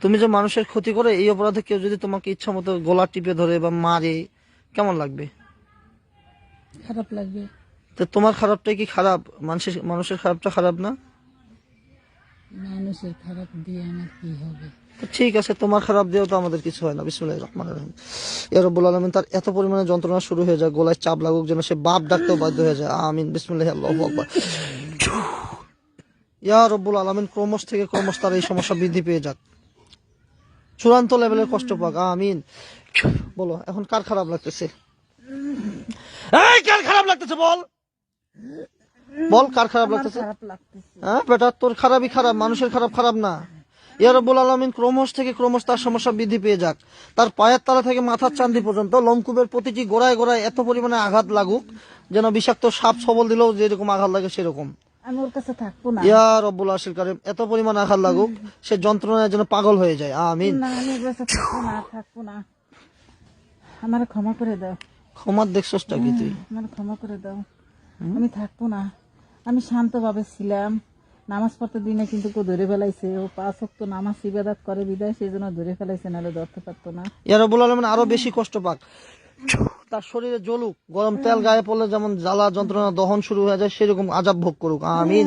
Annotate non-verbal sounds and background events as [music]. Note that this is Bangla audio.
তুমি যে মানুষের ক্ষতি করে এই অপরাধে কেউ যদি তোমাকে ইচ্ছা মতো গলা টিপে ধরে বা মারে কেমন লাগবে? খারাপ লাগবে। তো তোমার খারাপটাই কি খারাপ? মানুষের মানুষের খারাপটা খারাপ না? মানুষের খারাপ দিয়ে আমার কি হবে? ঠিক আছে তোমার খারাপ দিয়েও তো আমাদের কিছু হয় না। বিসমুল্লাহ রহমান রহিম। ইয়া আলমিন তার এত পরিমাণে যন্ত্রণা শুরু হয়ে যায় গলায় চাপ লাগুক যেন সে বাপ ডাকতেও বাধ্য হয়ে যায়। আমিন বিসমুল্লাহ আল্লাহ আকবার। ইয়া রব্বুল আলমিন ক্রমশ থেকে ক্রমশ তার এই সমস্যা বৃদ্ধি পেয়ে যাক। চূড়ান্ত লেভেলের কষ্ট পাক আমিন। বলো এখন কার খারাপ লাগতেছে? এই কার খারাপ লাগতেছে বল? বল কার খারাপ লাগতেছে? হ্যাঁ বেটা তোর খারাপই খারাপ মানুষের খারাপ খারাপ না। ইয়া রব্বুল আলমিন ক্রমশ থেকে ক্রমশ তার সমস্যা বৃদ্ধি পেয়ে যাক। তার পায়ের তলা থেকে মাথার চান্দি পর্যন্ত লোমকূপের প্রতিটি গোড়ায় গোড়ায় এত পরিমাণে আঘাত লাগুক যেন বিষাক্ত সাপ সবল দিলেও যেরকম আঘাত লাগে সেরকম। আমি ওর কাছে থাকব না। ইয়া রব্বুল আশিল কারিম এত পরিমাণ আঘাত লাগুক সে পাগল হয়ে যায়। আমিন। না আমি ওর কাছে থাকব না থাকব না। আমার ক্ষমা করে দাও। ক্ষমার দেখছসটা কি তুই? আমার ক্ষমা করে দাও। আমি থাকব না। আমি শান্তভাবে ছিলাম। নামাজ পড়তে দিনে কিন্তু কেউ ধরে ফেলাইছে। ও পাঁচ তো নামাজ ইবাদত করে বিদায় সেই জন্য ধরে ফেলাইছে নাহলে ধরতে পারতো না। ইয়া রব্বুল আলমিন আরও বেশি কষ্ট পাক। [laughs] তার শরীরে জ্বলুক, গরম তেল গায়ে পড়লে যেমন জ্বালা যন্ত্রণা, দহন শুরু হয়ে যায়, সেরকম আজাব ভোগ করুক। আমিন।